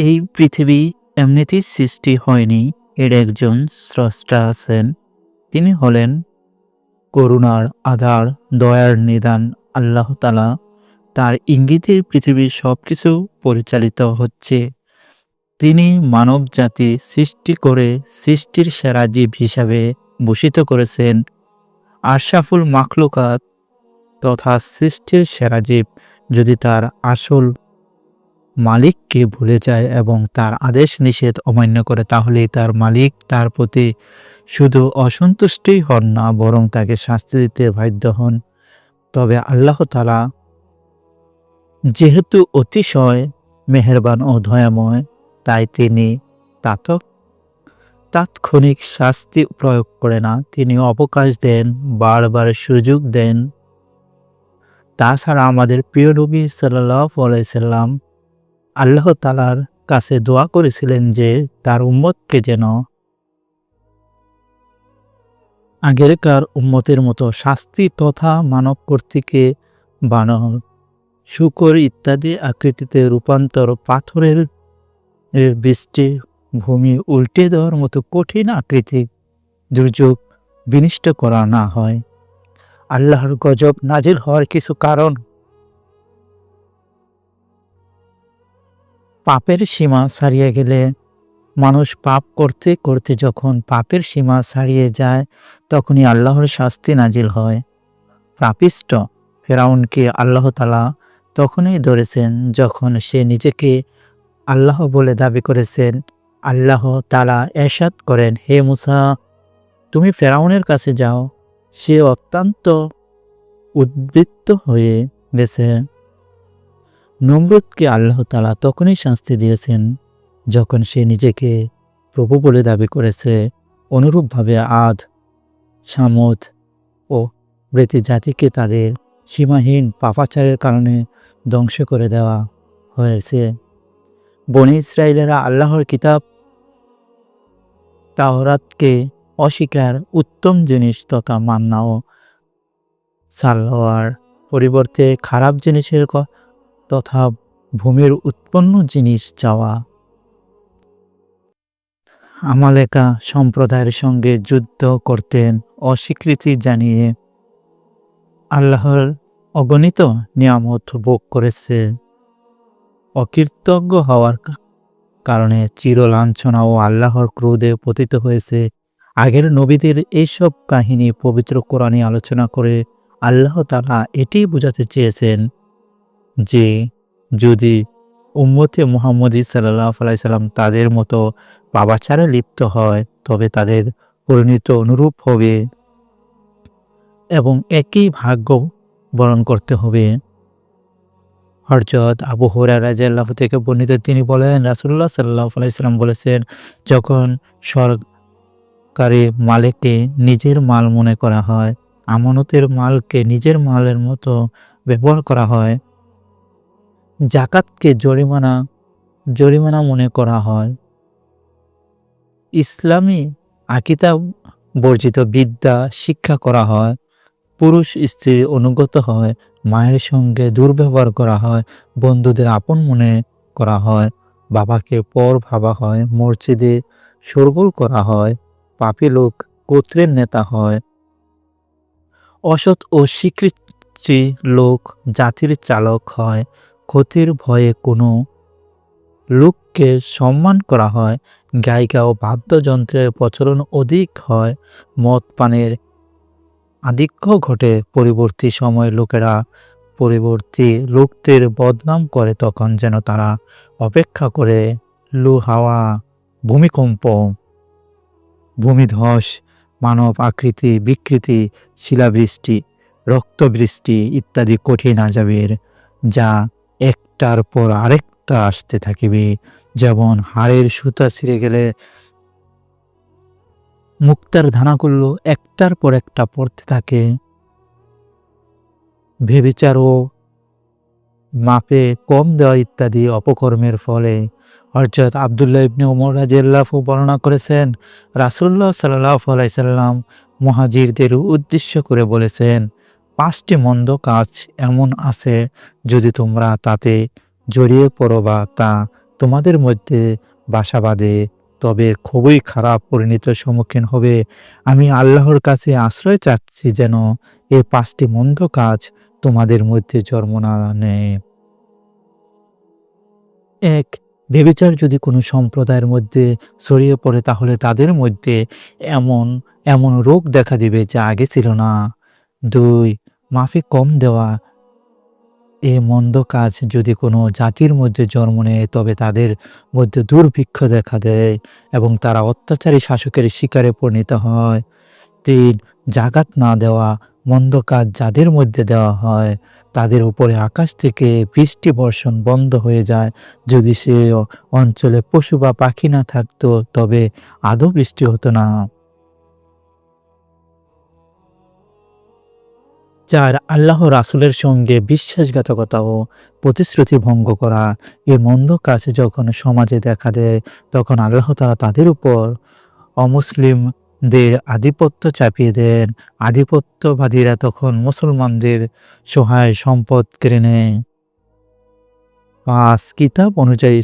এই পৃথিবী এমনিতেই সৃষ্টি হয়নি। এর একজন স্রষ্টা আছেন। তিনি হলেন করুণার আধার, দয়ার নিদান আল্লাহ তালা তার ইঙ্গিতে পৃথিবীর সব কিছু পরিচালিত হচ্ছে। তিনি মানব জাতি সৃষ্টি করে সৃষ্টির সেরা জীব হিসাবে ভূষিত করেছেন। আশরাফুল মাখলুকাত তথা সৃষ্টির সেরা জীব যদি তার আসল মালিককে ভুলে যায় এবং তার আদেশ নিষেধ অমান্য করে তাহলে তার মালিক তার প্রতি শুধু অসন্তুষ্টই হন না, বরং তাকে শাস্তি দিতে বাধ্য হন। তবে আল্লাহ তালা যেহেতু অতিশয় মেহেরবান ও দয়াময়, তাই তিনি তাতক তাৎক্ষণিক শাস্তি প্রয়োগ করে না। তিনি অবকাশ দেন, বারবার সুযোগ দেন। তাছাড়া আমাদের প্রিয় নবী সাল্লাহ আলাইসাল্লাম আল্লাহ তালার কাছে দোয়া করেছিলেন যে তার উম্মতকে যেন আগেরকার উম্মতের মতো শাস্তি তথা মানব কর্তৃকে বানর শুকর ইত্যাদি আকৃতিতে রূপান্তর পাথরের বৃষ্টি, ভূমি উল্টে দেওয়ার মতো কঠিন আকৃতি দুর্যোগ বিনিষ্ট করা না হয়। আল্লাহর গজব নাজিল হওয়ার কিছু কারণ পাপের সীমা ছাড়িয়ে গেলে মানুষ পাপ করতে করতে যখন পাপের সীমা ছাড়িয়ে যায়, তখনই আল্লাহর শাস্তি নাজিল হয়। প্রাপিষ্ট ফেরাউনকে আল্লাহ তালা তখনই ধরেছেন যখন সে নিজেকে আল্লাহ বলে দাবি করেছেন, আল্লাহ তালা এরশাদ করেন, হে মুসা, তুমি ফেরাউনের কাছে যাও। সে অত্যন্ত উদ্বৃত্ত হয়ে গেছে। নমরুদকে আল্লাহ তালা তখনই শাস্তি দিয়েছেন, যখন সে নিজেকে প্রভু বলে দাবি করেছে, অনুরূপভাবে আধ সামদ ও ব্রেতি জাতিকে তাদের সীমাহীন পাপাচারের কারণে ধ্বংস করে দেওয়া হয়েছে। বনি ইসরায়েলেরা আল্লাহর কিতাব তাওরাতকে অস্বীকার উত্তম জিনিস তথা মান্না ও সালোয়ার পরিবর্তে খারাপ জিনিসের তথা ভূমির উৎপন্ন জিনিস চাওয়া। আমালেকা সম্প্রদায়ের সঙ্গে যুদ্ধ করতেন অস্বীকৃতি জানিয়ে আল্লাহর অগণিত নিয়ামত ভোগ করেছে। অকৃতজ্ঞ হওয়ার কারণে চিরলাঞ্ছনা ও আল্লাহর ক্রোধে পতিত হয়েছে। আগের নবীদের এইসব কাহিনী পবিত্র কোরআনে আলোচনা করে আল্লাহ তালা এটাই বোঝাতে চেয়েছেন। যে যদি উম্মতে মুহাম্মদী সাল্লাহ আলাইসাল্লাম তাদের মতো বাবাচারে লিপ্ত হয়, তবে তাদের পরিণত অনুরূপ হবে এবং একই ভাগ্য বরণ করতে হবে। হরজত আবু হরা রাজিয়াল্লাহ থেকে বর্ণিত তিনি বলেন রাসুল্লাহ সাল্লাহ আলাইসাল্লাম বলেছেন, যখন সরকারি মালিককে নিজের মাল মনে করা হয়, আমানতের মালকে নিজের মালের মতো ব্যবহার করা হয় জাকাতকে জরিমানা জরিমানা মনে করা হয়। ইসলামী আকিতা বর্জিত বিদ্যা শিক্ষা করা হয়, পুরুষ স্ত্রী অনুগত হয়, মায়ের সঙ্গে দুর্ব্যবহার করা হয়, বন্ধুদের আপন মনে করা হয়, বাবাকে পর ভাবা হয়, মসজিদে শোরগোল করা হয়, পাপী লোক গোত্রের নেতা হয়। অসৎ ও স্বীকৃতি লোক জাতির চালক হয় ক্ষতির ভয়ে কোনো লোককে সম্মান করা হয়। গায়িকা ও বাদ্যযন্ত্রের প্রচলন অধিক হয়। মদ পানের আধিক্য ঘটে। পরিবর্তী সময় লোকেরা পরিবর্তী লোকদের বদনাম করে তখন যেন তারা অপেক্ষা করে লু হাওয়া ভূমিকম্প, ভূমিধস, মানব আকৃতি, বিকৃতি, শিলাবৃষ্টি, রক্তবৃষ্টি ইত্যাদি কঠিন আজাবের, যা একটার পর আরেকটা আসতে থাকিবে, যেমন হাড়ের সুতা ছিঁড়ে গেলে মুক্তার ধানাগুলো একটার পর একটা পড়তে থাকে। ভেবেচার ও মাপে কম দেওয়া ইত্যাদি অপকর্মের ফলে অর্থাৎ আবদুল্লাহ ইবনে উমর রাজিয়াল্লাহু বর্ণনা করেছেন রাসুল্লাহ সাল্লাহ আলাইসাল্লাম মহাজিরদের উদ্দেশ্য করে বলেছেন পাঁচটি মন্দ কাজ এমন আছে যদি তোমরা তাতে জড়িয়ে পড়ো বা তা তোমাদের মধ্যে বাসা বাঁধে, তবে খুবই খারাপ পরিণতির সম্মুখীন হবে। আমি আল্লাহর কাছে আশ্রয় চাচ্ছি যেন এই পাঁচটি মন্দ কাজ তোমাদের মধ্যে জন্ম না নেয়। এক বেবিচার যদি কোনো সম্প্রদায়ের মধ্যে ছড়িয়ে পড়ে, তাহলে তাদের মধ্যে এমন এমন রোগ দেখা দিবে যা আগে ছিল না। দুই মাফি কম দেওয়া। এ মন্দ কাজ যদি কোনো জাতির মধ্যে জন্ম নেয়, তবে তাদের মধ্যে দুর্ভিক্ষ দেখা দেয় এবং তারা অত্যাচারী শাসকের শিকারে পরিণত হয়। তিন জাগাত না দেওয়া, মন্দ কাজ যাদের মধ্যে দেওয়া হয়, তাদের উপরে আকাশ থেকে বৃষ্টি বর্ষণ বন্ধ হয়ে যায়। যদি সে অঞ্চলে পশু বা পাখি না থাকতো, তবে আদৌ বৃষ্টি হতো না। চার আল্লাহ রাসুলের সঙ্গে বিশ্বাসঘাতকতা ও প্রতিশ্রুতি ভঙ্গ করা এ মন্দ কাজ যখন সমাজে দেখা দেয়, তখন আল্লাহ তারা তাদের উপর অমুসলিমদের আধিপত্য চাপিয়ে দেন। আধিপত্যবাদীরা তখন মুসলমানদের সহায় সম্পদ কেড়ে নেয়। পাঁচ কিতাব অনুযায়ী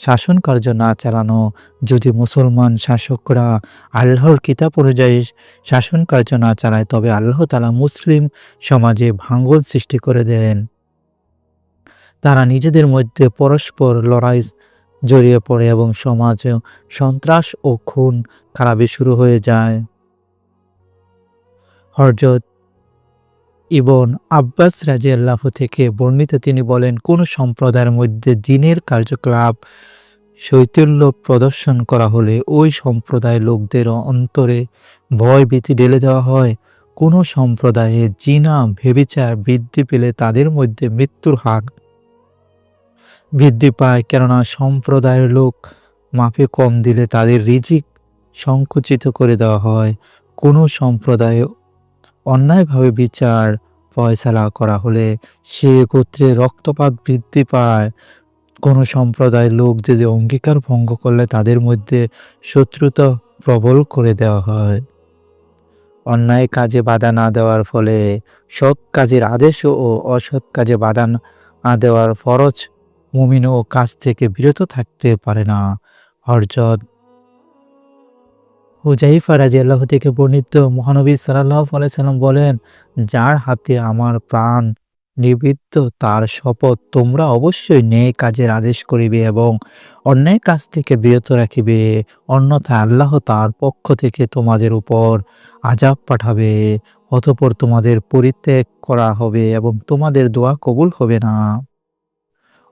শাসন কার্য না চালানো, যদি মুসলমান শাসকরা আল্লাহর কিতাব অনুযায়ী শাসন কার্য না চালায়, তবে আল্লাহ তালা মুসলিম সমাজে ভাঙ্গল সৃষ্টি করে দেন। তারা নিজেদের মধ্যে পরস্পর লড়াই জড়িয়ে পড়ে এবং সমাজে সন্ত্রাস ও খুন খারাপি শুরু হয়ে যায়। হরজত ইবন আব্বাস রাজি আল্লাহ থেকে বর্ণিত তিনি বলেন, কোন সম্প্রদায়ের মধ্যে জিনের কার্যকলাপ শৈথল্য প্রদর্শন করা হলে ওই সম্প্রদায়ের লোকদের অন্তরে ভয় ভীতি ঢেলে দেওয়া হয়। কোন সম্প্রদায়ে জিনা, ভেবিচার বৃদ্ধি পেলে তাদের মধ্যে মৃত্যুর হার বৃদ্ধি পায়। কেননা সম্প্রদায়ের লোক মাপে কম দিলে তাদের রিজিক সংকুচিত করে দেওয়া হয়। কোনো সম্প্রদায়ে অন্যায়ভাবে বিচার, ফয়সালা করা হলে সে গোত্রে রক্তপাত বৃদ্ধি পায়। কোনো সম্প্রদায়ের লোক যদি অঙ্গীকার ভঙ্গ করলে তাদের মধ্যে শত্রুতা প্রবল করে দেওয়া হয়। অন্যায় কাজে বাধা না দেওয়ার ফলে সৎ কাজের আদেশ ও অসৎ কাজে বাধা না দেওয়ার ফরজ মুমিন ও কাজ থেকে বিরত থাকতে পারে না। হরজত হুজাইফা রাজি আল্লাহ থেকে বর্ণিত মহানবী সাল্লাহ সাল্লাম বলেন, যার হাতে আমার প্রাণ নিবৃত্ত, তার শপথ তোমরা অবশ্যই ন্যায় কাজের আদেশ করিবে এবং অন্যায় কাজ থেকে বিরত রাখিবে। অন্যথায় আল্লাহ তার পক্ষ থেকে তোমাদের উপর আজাব পাঠাবে, অতপর তোমাদের পরিত্যাগ করা হবে এবং তোমাদের দোয়া কবুল হবে না।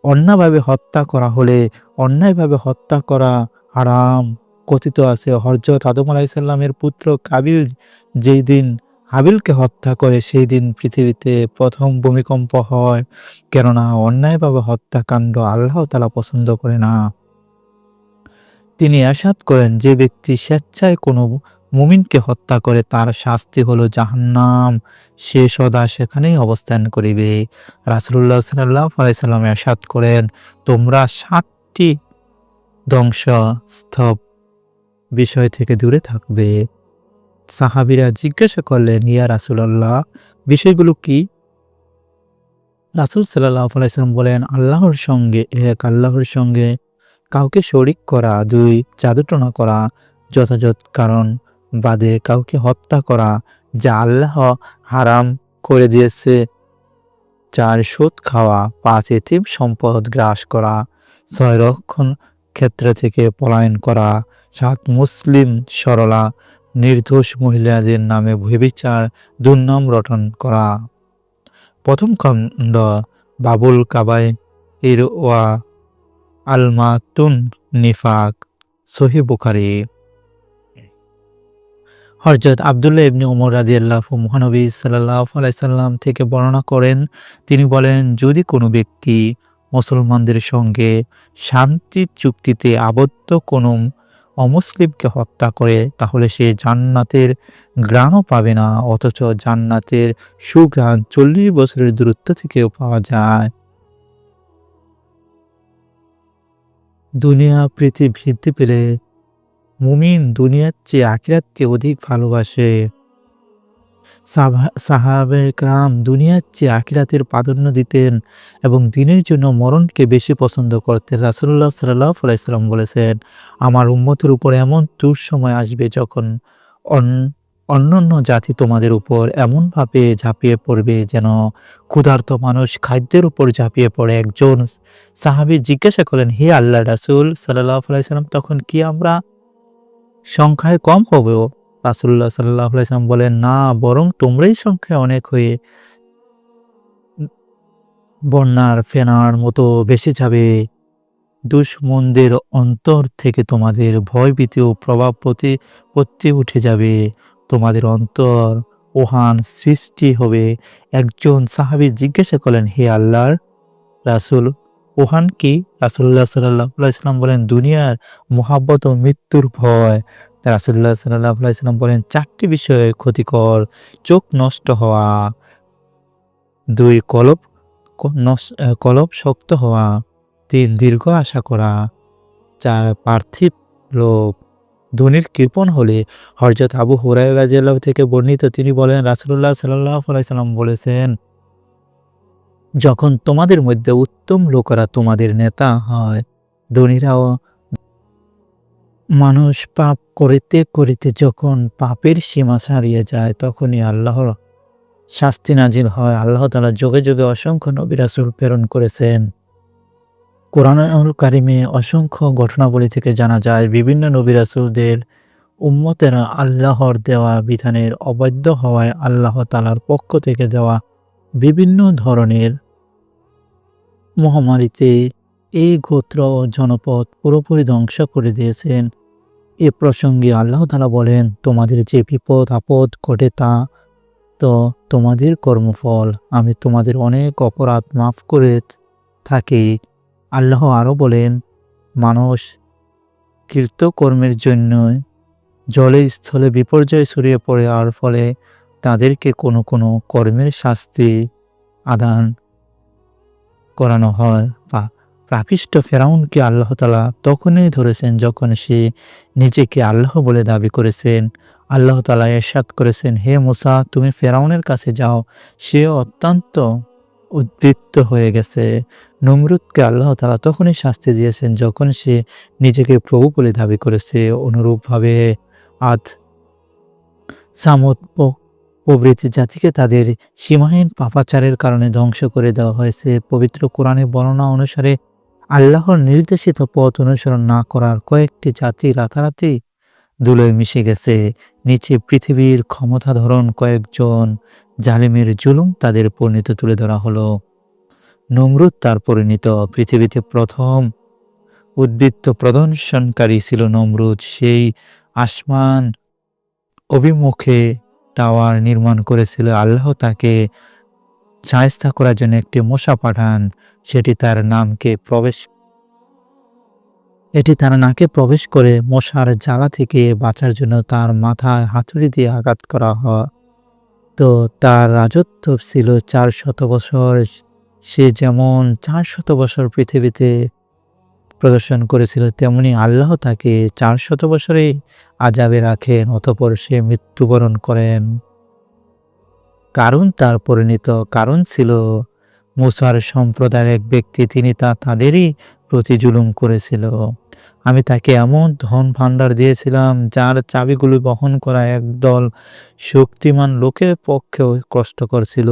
অন্যভাবে হত্যা করা হলে অন্যায়ভাবে হত্যা করা হারাম। কথিত আছে হরজত আদম আলাইসাল্লামের পুত্র কাবিল যেই দিন হাবিলকে হত্যা করে, সেই দিন পৃথিবীতে প্রথম ভূমিকম্প হয়। কেননা অন্যায়ভাবে হত্যাকাণ্ড আল্লাহ তালা পছন্দ করে না। তিনি আসাদ করেন, যে ব্যক্তি স্বেচ্ছায় কোনো মুমিনকে হত্যা করে, তার শাস্তি হলো জাহান্নাম। সে সদা সেখানেই অবস্থান করিবে। রাসুল্লাহ সাল্লাহ আলাইসাল্লাম আসাদ করেন, তোমরা ধ্বংস স্তব বিষয় থেকে দূরে থাকবে। সাহাবিরা জিজ্ঞাসা করলেন, ইয়া রাসুলাল্লাহ, বিষয়গুলো কি? রাসুল সাল্লাহ বলেন, আল্লাহর সঙ্গে এক, আল্লাহর সঙ্গে কাউকে শরিক করা, দুই জাদুটনা করা, যথাযথ কারণ বাদে কাউকে হত্যা করা, যা আল্লাহ হারাম করে দিয়েছে চার সুদ খাওয়া, পাঁচ এতিম সম্পদ গ্রাস করা, ছয় রক্ষণ ক্ষেত্র থেকে পলায়ন করা সাত মুসলিম সরলা, নির্দোষ মহিলাদের নামে ভেবিচার দুর্নাম রটন করা। প্রথম খণ্ড, বাবুল কাবাই এর ওয়া আলমাতুন নিফাক, সহি বুখারি। হরজত আবদুল্লাহ ইবনি ওমর রাজি আল্লাহ মহানবী সাল্লাহ আলাইসাল্লাম থেকে বর্ণনা করেন, তিনি বলেন, যদি কোনো ব্যক্তি মুসলমানদের সঙ্গে শান্তি চুক্তিতে আবদ্ধ কোনো অমুসলিমকে হত্যা করে, তাহলে সে জান্নাতের গ্রাণও পাবে না, অথচ জান্নাতের সুগ্রাণ চল্লিশ বছরের দূরত্ব থেকেও পাওয়া যায়। দুনিয়া প্রীতি বৃদ্ধি পেলে মুমিন দুনিয়ার চেয়ে আখিরাতকে অধিক ভালোবাসে। সাহাবে কাম দুনিয়ার চেয়ে আখিরাতের প্রাধান্য দিতেন এবং দিনের জন্য মরণকে বেশি পছন্দ করতেন। রাসুল্লাহ সাল্লাহ আলাইসাল্লাম বলেছেন, আমার উম্মতের উপর এমন দুঃসময় আসবে যখন অন- অন্যান্য জাতি তোমাদের উপর এমনভাবে ঝাঁপিয়ে পড়বে যেন ক্ষুধার্ত মানুষ খাদ্যের উপর ঝাঁপিয়ে পড়ে। একজন সাহাবি জিজ্ঞাসা করেন হে আল্লাহ রাসুল সাল্লাহ আলাইসাল্লাম তখন কি আমরা সংখ্যায় কম হবেও রাসুল্লাহ সাল্লাহ আলাইসাল্লাম বলেন, না, বরং তোমরাই সংখ্যায় অনেক হয়ে বন্যার ফেনার মতো বেশি যাবে। দুশ্মনদের অন্তর থেকে তোমাদের ভয়ভীতি ও প্রভাব প্রতি প্রতি উঠে যাবে। তোমাদের অন্তর ওহান সৃষ্টি হবে। একজন সাহাবি জিজ্ঞাসা করলেন, হে আল্লাহর রাসুল ওহান কি? রাসুল্লাহ সাল্লাহ সাল্লাম বলেন, দুনিয়ার মোহাব্বত ও মৃত্যুর ভয়। রাসুল্লাহ সাল্লাহ সাল্লাম বলেন, চারটি বিষয়ে ক্ষতিকর, চোখ নষ্ট হওয়া, দুই কলব ক- নস- কলব শক্ত হওয়া, তিন দীর্ঘ আশা করা, চার পার্থিব লোভ ধনির কৃপণ হলে হরজত আবু হুরাই রাজিয়াল্লাহ থেকে বর্ণিত, তিনি বলেন রাসুল্লাহ সাল্লাহ সাল্লাম বলেছেন, যখন তোমাদের মধ্যে উত্তম লোকেরা তোমাদের নেতা হয়, ধনীরাও মানুষ পাপ করিতে করিতে যখন পাপের সীমা ছাড়িয়ে যায়, তখনই আল্লাহর শাস্তি নাজিল হয়। আল্লাহ তালা যোগে যোগে অসংখ্য নবী রাসূল প্রেরণ করেছেন। কোরআনুল কারিমে অসংখ্য ঘটনাবলী থেকে জানা যায়, বিভিন্ন নবী রাসূলদের উম্মতেরা আল্লাহর দেওয়া বিধানের অবাধ্য হওয়ায় আল্লাহ তালার পক্ষ থেকে দেওয়া বিভিন্ন ধরনের মহামারীতে এই গোত্র ও জনপদ পুরোপুরি ধ্বংস করে দিয়েছেন। এ প্রসঙ্গে আল্লাহ তালা বলেন, তোমাদের যে বিপদ, আপদ ঘটে তা তো তোমাদের কর্মফল। আমি তোমাদের অনেক অপরাধ মাফ করে থাকি। আল্লাহ আরও বলেন, মানুষ কীর্তকর্মের জন্য জলে স্থলে বিপর্যয় ছড়িয়ে পড়ে, আর ফলে তাদেরকে কোনো কোনো কর্মের শাস্তি আদান করানো হয়। বা প্রাপিষ্ট ফেরাউনকে আল্লাহ তালা তখনই ধরেছেন যখন সে নিজেকে আল্লাহ বলে দাবি করেছেন। আল্লাহ তালা এরশাদ করেছেন, হে মুসা, তুমি ফেরাউনের কাছে যাও, সে অত্যন্ত উদ্বৃত্ত হয়ে গেছে। নমরুদকে আল্লাহ তালা তখনই শাস্তি দিয়েছেন যখন সে নিজেকে প্রভু বলে দাবি করেছে। অনুরূপভাবে আদ সামদ প- প্রভৃতি জাতিকে তাদের সীমাহীন পাপাচারের কারণে ধ্বংস করে দেওয়া হয়েছে। পবিত্র কোরআনে বর্ণনা অনুসারে আল্লাহর নির্দেশিত পথ অনুসরণ না করার কয়েকটি জাতি রাতারাতি ধুলোয় মিশে গেছে। নিচে পৃথিবীর ক্ষমতাধরন কয়েকজন জালিমের জুলুম তাদের পরিণত তুলে ধরা হলো। নমরুদ তার পরিণত। পৃথিবীতে প্রথম উদ্বৃত্ত প্রদর্শনকারী ছিল নমরুদ। সেই আসমান অভিমুখে টাওয়ার নির্মাণ করেছিল। আল্লাহ তাকে সায়স্তা করার জন্য একটি মশা পাঠান। সেটি তার নামকে প্রবেশ এটি তার নাকে প্রবেশ করে মশার জ্বালা থেকে বাঁচার জন্য তার মাথায় হাতুড়ি দিয়ে আঘাত করা হয়। তো তার রাজত্ব ছিল চার শত বছর। সে যেমন চার শত বছর পৃথিবীতে প্রদর্শন করেছিল, তেমনি আল্লাহ তাকে চার শত বছরে আজাবে রাখেন, অতপর সে মৃত্যুবরণ করেন। কারণ তার পরিণত কারণ ছিল, মুসার সম্প্রদায়ের এক ব্যক্তি তিনি তা তাদেরই প্রতি জুলুম করেছিল। আমি তাকে এমন ধন ভাণ্ডার দিয়েছিলাম, যার চাবিগুলি বহন করা একদল শক্তিমান লোকের পক্ষেও কষ্টকর ছিল।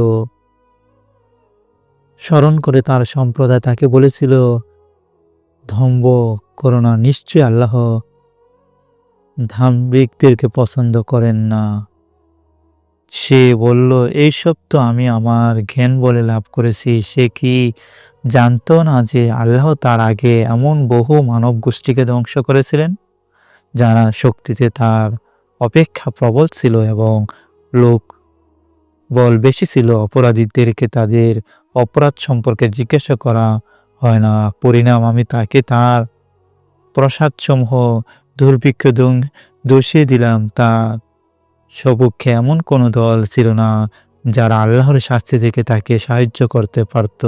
স্মরণ করে তার সম্প্রদায় তাকে বলেছিল, ধম্ব করোনা নিশ্চয় আল্লাহ ধাম্বিকদেরকে পছন্দ করেন না। সে বলল, এইসব তো আমি আমার জ্ঞান বলে লাভ করেছি। সে কি জানত না যে আল্লাহ তার আগে এমন বহু মানব গোষ্ঠীকে ধ্বংস করেছিলেন? যারা শক্তিতে তার অপেক্ষা প্রবল ছিল এবং লোক বল বেশি ছিল, অপরাধীদেরকে তাদের অপরাধ সম্পর্কে জিজ্ঞাসা করা হয় না। পরিণাম, আমি তাকে তার প্রসাদসমূহ দুর্ভিক্ষ দোষিয়ে দিলাম। তার সপক্ষে এমন কোনো দল ছিল না যারা আল্লাহর শাস্তি থেকে তাকে সাহায্য করতে পারত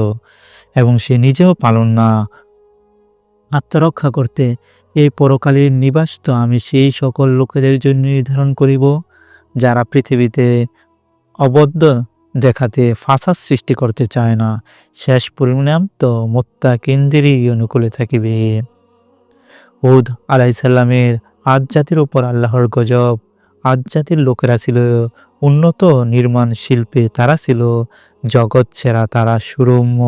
এবং সে নিজেও পালন না। আত্মরক্ষা করতে এই পরকালীন নিবাস তো আমি সেই সকল লোকেদের জন্য নির্ধারণ করিব, যারা পৃথিবীতে অবদ্ধ দেখাতে ফাসাদ সৃষ্টি করতে চায় না। শেষ পরিণাম তো মোত্তাকিনদেরই অনুকূলে থাকিবে। হুদ আলাইসাল্লামের আজ জাতির উপর আল্লাহর গজব। আজ জাতির লোকেরা ছিল, উন্নত নির্মাণ শিল্পে তারা ছিল, জগৎ ছেড়া তারা সুরম্য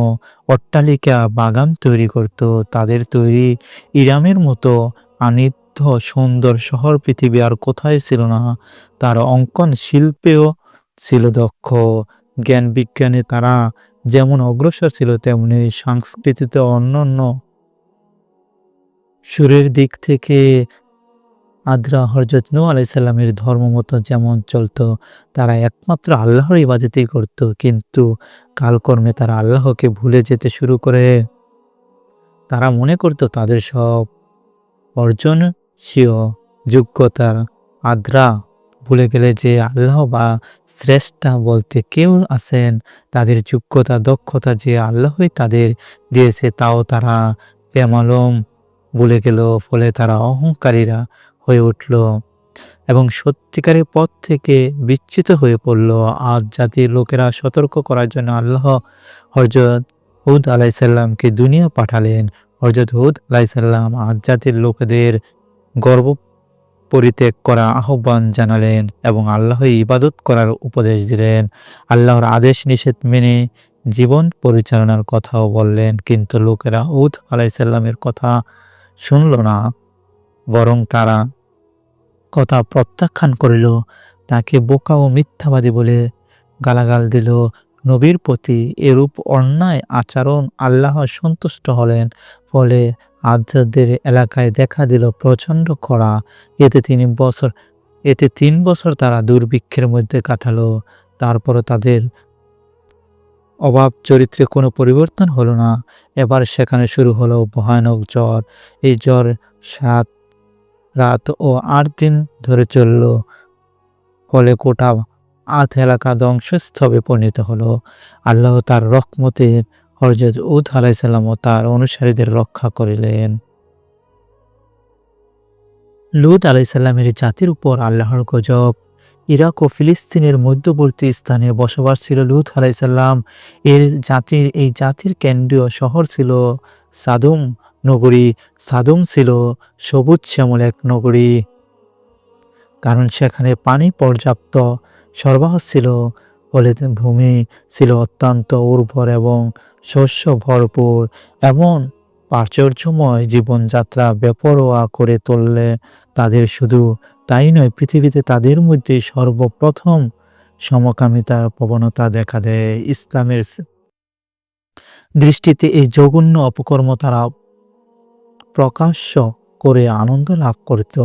অট্টালিকা বাগান তৈরি করত, তাদের তৈরি ইরামের মতো আনিদ্ধ সুন্দর শহর পৃথিবী আর কোথায় ছিল না, তার অঙ্কন শিল্পেও ছিল দক্ষ। জ্ঞান বিজ্ঞানে তারা যেমন অগ্রসর ছিল, তেমনি সংস্কৃতিতে অন্যান্য সুরের দিক থেকে আদ্রা হরজত নু আলাইসাল্লামের ধর্ম মতো যেমন চলত, তারা একমাত্র আল্লাহর ইবাদতই করত। কিন্তু কালকর্মে তারা আল্লাহকে ভুলে যেতে শুরু করে। তারা মনে করত তাদের সব অর্জন স্বীয়। যোগ্যতার আদ্রা ভুলে গেলে যে আল্লাহ বা শ্রেষ্ঠা বলতে কেউ আছেন, তাদের যোগ্যতা, দক্ষতা যে আল্লাহই তাদের দিয়েছে, তাও তারা প্রেমালম ভুলে গেল। ফলে তারা অহংকারীরা হয়ে উঠল এবং সত্যিকারের পথ থেকে বিচ্ছিত হয়ে পড়ল আজ জাতির লোকেরা সতর্ক করার জন্য আল্লাহ হরজত হুদ আলাইসাল্লামকে দুনিয়া পাঠালেন। হরজত হুদ আলাইসাল্লাম আজ জাতির লোকেদের গর্ব পরিত্যাগ করা আহ্বান জানালেন এবং আল্লাহ ইবাদত করার উপদেশ দিলেন। আল্লাহর আদেশ নিষেধ মেনে জীবন পরিচালনার কথাও বললেন, কিন্তু লোকেরা উদ আলাইসাল্লামের কথা শুনল না, বরং তারা কথা প্রত্যাখ্যান করিল, তাকে বোকা ও মিথ্যাবাদী বলে গালাগাল দিল। নবীর প্রতি এরূপ অন্যায় আচরণ আল্লাহ সন্তুষ্ট হলেন, ফলে আজাদের এলাকায় দেখা দিল প্রচণ্ড খরা। এতে তিন বছর এতে তিন বছর তারা দুর্ভিক্ষের মধ্যে কাটালো। তারপরে তাদের অভাব চরিত্রে কোনো পরিবর্তন হলো না। এবার সেখানে শুরু হলো ভয়ানক জ্বর। এই জ্বর সাত রাত ও আট দিন ধরে চলল। ফলে কোটা আধ এলাকা ধ্বংসস্তবে পরিণত হলো। আল্লাহ তার রকমতে হরজত উদ আলাইসাল্লাম ও তার অনুসারীদের রক্ষা করিলেন। লুদ আলাইসাল্লামের জাতির উপর আল্লাহর গজব। ইরাক ও ফিলিস্তিনের মধ্যবর্তী স্থানে বসবাস ছিল লুত আলাইসাল্লাম এর জাতির, এই জাতির কেন্দ্রীয় শহর ছিল সাদুম। নগরী সাদুম ছিল সবুজ শ্যামল এক নগরী। কারণ সেখানে পানি পর্যাপ্ত সরবরাহ ছিল, ফলে ভূমি ছিল অত্যন্ত উর্বর এবং শস্য ভরপুর, এমন প্রাচুর্যময় জীবনযাত্রা বেপরোয়া করে তুললে তাদের শুধু তাই নয়, পৃথিবীতে তাদের মধ্যে সর্বপ্রথম সমকামিতার প্রবণতা দেখা দেয় ইসলামের দৃষ্টিতে এই জঘন্য অপকর্ম তারা প্রকাশ্য করে আনন্দ লাভ করত।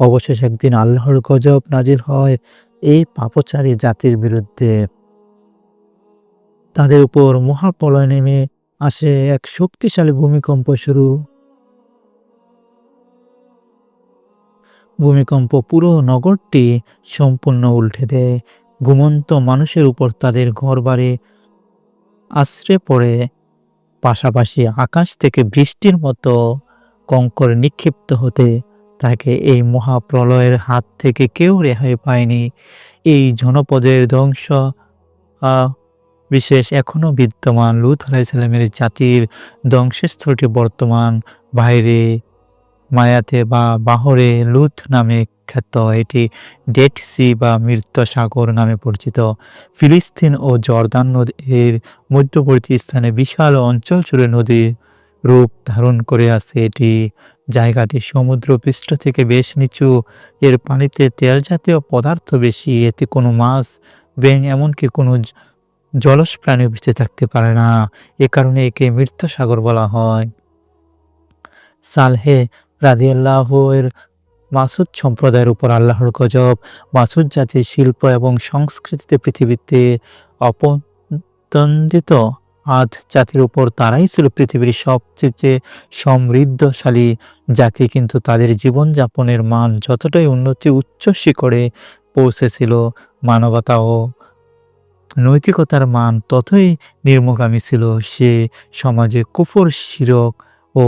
অবশেষে একদিন আল্লাহর গজব নাজির হয় এই পাপচারী জাতির বিরুদ্ধে। তাদের উপর মহাপ্রলয় নেমে আসে এক শক্তিশালী ভূমিকম্প শুরু। ভূমিকম্প পুরো নগরটি সম্পূর্ণ উল্টে দেয়। ঘুমন্ত মানুষের উপর তাদের ঘর বাড়ি আশ্রে পড়ে। পাশাপাশি আকাশ থেকে বৃষ্টির মতো কঙ্কর নিক্ষিপ্ত হতে তাকে এই মহাপ্রলয়ের হাত থেকে কেউ রেহাই পায়নি। এই জনপদের ধ্বংস বিশেষ এখনও বিদ্যমান লুত আলাইসাল্লামের জাতির ধ্বংসস্থলটি বর্তমান বাইরে, মায়াতে বা বাহরে লুথ নামে খ্যাত। এটি ডেট সি বা মৃত সাগর নামে পরিচিত। ফিলিস্তিন ও জর্দান নদীর মধ্যবর্তী স্থানে বিশাল অঞ্চল জুড়ে নদীর রূপ ধারণ করে আছে এটি। জায়গাটি সমুদ্র পৃষ্ঠ থেকে বেশ নিচু। এর পানিতে তেল জাতীয় পদার্থ বেশি। এতে কোনো মাছ ব্যাং এমনকি কোনো জলজ প্রাণী বেঁচে থাকতে পারে না। এ কারণে একে মৃত সাগর বলা হয়। সালহে রাদিয়াল্লাহ এর মাসুদ সম্প্রদায়ের উপর আল্লাহর গজব। মাসুদ জাতির শিল্প এবং সংস্কৃতিতে পৃথিবীতে অপতন্দিত আদ জাতির উপর তারাই ছিল পৃথিবীর সবচেয়ে সমৃদ্ধশালী জাতি, কিন্তু তাদের জীবনযাপনের মান যতটাই উন্নতি উচ্চ শিখরে পৌঁছেছিল, মানবতা ও নৈতিকতার মান ততই নির্মগামী ছিল। সে সমাজে কুফর, শিরক ও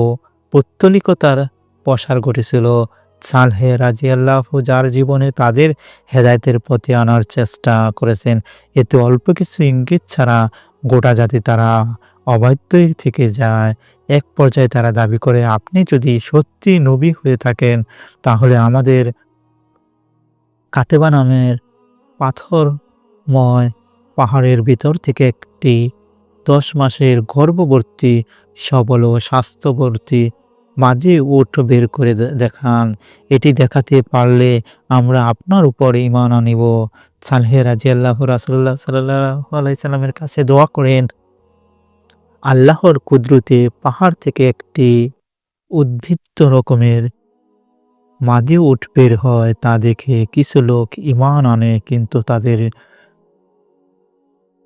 পৌত্তলিকতার প্রসার ঘটেছিল। সালহে রাজিয়াল্লাহ, যার জীবনে তাদের হেদায়তের প্রতি আনার চেষ্টা করেছেন, এতে অল্প কিছু ইঙ্গিত ছাড়া গোটা জাতি তারা অবাধ্যই থেকে যায়। এক পর্যায়ে তারা দাবি করে, আপনি যদি সত্যি নবী হয়ে থাকেন, তাহলে আমাদের কাতেবা নামের পাথরময় পাহাড়ের ভিতর থেকে একটি দশ মাসের গর্ভবর্তী সবল ও স্বাস্থ্যবর্তী মাঝে উট বের করে দেখান। এটি দেখাতে পারলে আমরা আপনার উপর ইমান আনিব। সালহে রাজি আল্লাহ রাসুল্লাহ সাল্লাহ আলাইসাল্লামের কাছে দোয়া করেন, আল্লাহর কুদরতে পাহাড় থেকে একটি উদ্ভিদ রকমের মাঝে উঠ বের হয়, তা দেখে কিছু লোক ইমান আনে কিন্তু তাদের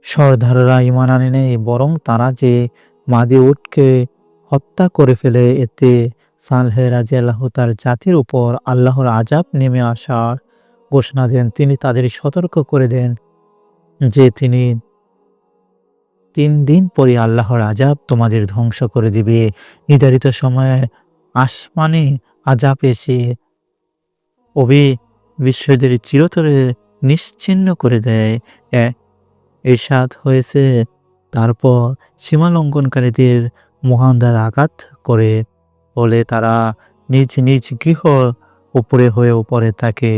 সর্দাররা ইমান আনে নেই, বরং তারা যে মাদি উটকে হত্যা করে ফেলে, এতে সালহে রাজি আল্লাহ তার জাতির উপর আল্লাহর আজাব নেমে আসার ঘোষণা দেন। তিনি তাদের সতর্ক করে দেন যে তিনি তিন দিন পরে আল্লাহর আজাব তোমাদের ধ্বংস করে দিবে। নির্ধারিত সময়ে আসমানে আজাব এসে অবি বিশ্বদের চিরতরে নিশ্চিন্ন করে দেয়। এরশাদ হয়েছে। তারপর সীমা লঙ্ঘনকারীদের মহান দ্বার আঘাত করে বলে তারা নিজ নিজ গৃহ উপরে হয়ে উপরে থাকে।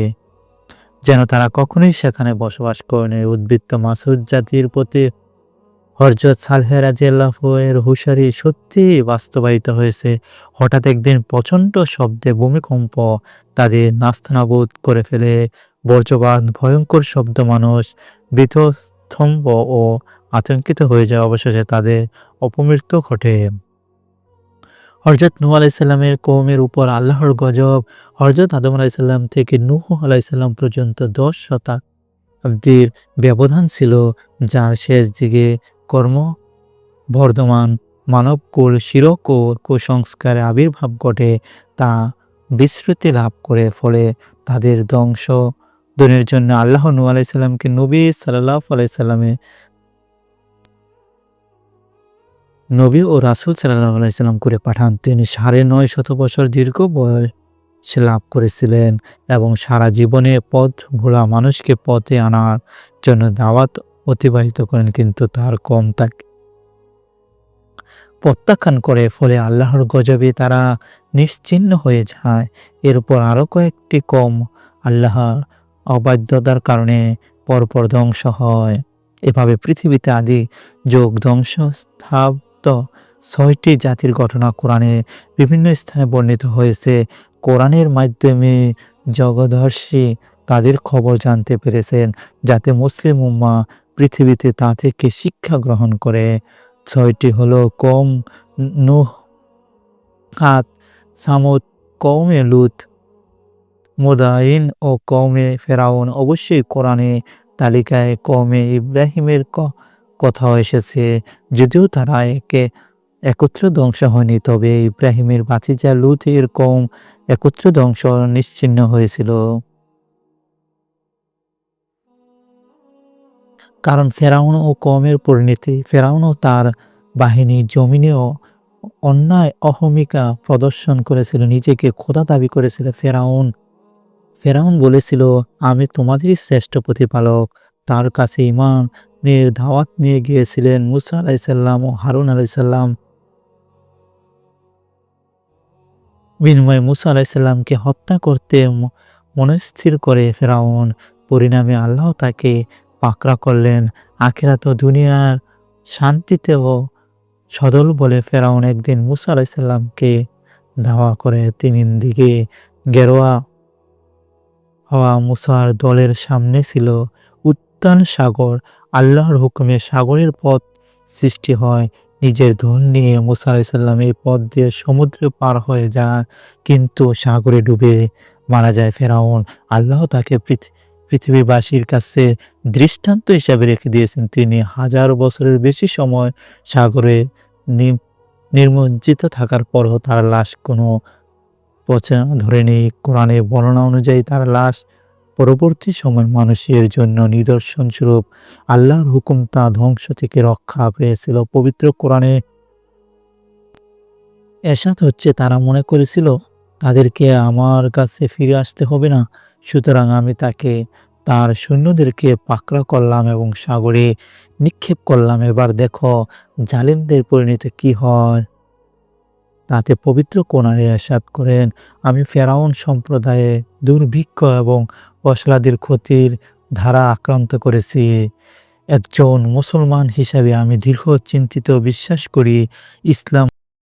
যেন তারা কখনোই সেখানে বসবাস করেনি উদ্বৃত্ত মাসুদ জাতির প্রতি হরজত সালহে রাজিয়াল্লাহ এর হুশারি সত্যি বাস্তবায়িত হয়েছে। হঠাৎ একদিন প্রচণ্ড শব্দে ভূমিকম্প তাদের নাস্তানাবোধ করে ফেলে। বর্জ্যবাদ ভয়ঙ্কর শব্দ মানুষ বীতস্তম্ভ ও আতঙ্কিত হয়ে যায়। অবশেষে তাদের অপমৃত্যু ঘটে। হরজত নূহ আলাইসাল্লামের কৌমের উপর আল্লাহর গজব। হরজত আদম আলাইসাল্লাম থেকে নূহ আলাইসাল্লাম পর্যন্ত দশ শতাব্দীর ব্যবধান ছিল, যার শেষ দিকে কর্ম বর্ধমান মানবকুল শিরক ও কুসংস্কারে আবির্ভাব ঘটে তা বিস্মৃতি লাভ করে, ফলে তাদের ধ্বংস দনের জন্য আল্লাহ নূ আলাইসাল্লামকে নবী সাল্লাহ আলাইসাল্লামে নবী ও রাসুল সাল্লাহ আলাইসাল্লাম করে পাঠান। তিনি সাড়ে নয় শত বছর দীর্ঘ বয়স লাভ করেছিলেন এবং সারা জীবনে পথ ভোলা মানুষকে পথে আনার জন্য দাওয়াত অতিবাহিত করেন, কিন্তু তার কম তাকে প্রত্যাখ্যান করে ফলে আল্লাহর গজবে তারা নিশ্চিহ্ন হয়ে যায়। এরপর আরও কয়েকটি কম আল্লাহর অবাধ্যতার কারণে পরপর ধ্বংস হয়। এভাবে পৃথিবীতে আদি যোগ ধ্বংস স্থাপ্ত ছয়টি জাতির ঘটনা কোরআনে বিভিন্ন স্থানে বর্ণিত হয়েছে। কোরআনের মাধ্যমে জগদর্শী তাদের খবর জানতে পেরেছেন, যাতে মুসলিম উম্মা পৃথিবীতে তা থেকে শিক্ষা গ্রহণ করে। ছয়টি হলো কম নুহ, কাত, সামুদ কৌমে লুত মোদাইন ও কৌমে ফেরাউন। অবশ্যই কোরআনে তালিকায় কৌমে ইব্রাহিমের কথাও এসেছে, যদিও তারা একে একত্র ধ্বংস হয়নি। তবে ইব্রাহিমের বাতিজা লুতের কম একত্র ধ্বংস নিশ্চিন্ন হয়েছিল। কারণ ফেরাউন ও কমের পরিণতি, ফেরাউন ও তার বাহিনী জমিনেও অন্যায় অহমিকা প্রদর্শন করেছিল, নিজেকে খোদা দাবি করেছিল ফেরাউন। ফেরাউন বলেছিল, আমি তোমাদেরই শ্রেষ্ঠ প্রতিপালক, তার কাছে ইমানের দাওয়াত নিয়ে গিয়েছিলেন মুসা আলাইসাল্লাম ও হারুন আলাইসাল্লাম। বিনিময়ে মুসা আলাইসাল্লামকে হত্যা করতে মনস্থির করে ফেরাউন। পরিণামে আল্লাহ তাকে পাকড়া করলেন। আখিরাত দুনিয়ার শান্তিতে ও সদল বলে ফেরাউন একদিন মুসা আলাইসাল্লামকে ধাওয়া করে তিন দিকে। গেরোয়া হওয়া মুসার দলের সামনে ছিল উত্তাল সাগর। আল্লাহর হুকুমে সাগরের পথ সৃষ্টি হয়। নিজের দল নিয়ে মুসা আলাইসাল্লাম এই পথ দিয়ে সমুদ্রে পার হয়ে যান কিন্তু সাগরে ডুবে মারা যায় ফেরাউন। আল্লাহ তাকে পৃথিবীবাসীর কাছে দৃষ্টান্ত হিসাবে রেখে দিয়েছেন। তিনি হাজার বছরের বেশি সময় সাগরে নি- নিমজ্জিত থাকার পরও তার লাশ কোনো পচা ধরেনি। কোরআনে বর্ণনা অনুযায়ী তার লাশ পরবর্তী সময় মানুষের জন্য নিদর্শন স্বরূপ আল্লাহর হুকুম তা ধ্বংস থেকে রক্ষা পেয়েছিল। পবিত্র কোরআনে এরশাদ হচ্ছে, তারা মনে করেছিল, তাদেরকে আমার কাছে ফিরে আসতে হবে না, সুতরাং আমি তাকে, তার সৈন্যদেরকে পাকড়া করলাম এবং সাগরে নিক্ষেপ করলাম। এবার দেখো, জালিমদের পরিণতি কি হয়? তাতে পবিত্র কোরআনে এরশাদ করেন, আমি ফেরাউন সম্প্রদায়ে দুর্ভিক্ষ এবং অসলাদের ক্ষতির ধারা আক্রান্ত করেছি। একজন মুসলমান হিসাবে আমি দীর্ঘ চিন্তিত বিশ্বাস করি ইসলাম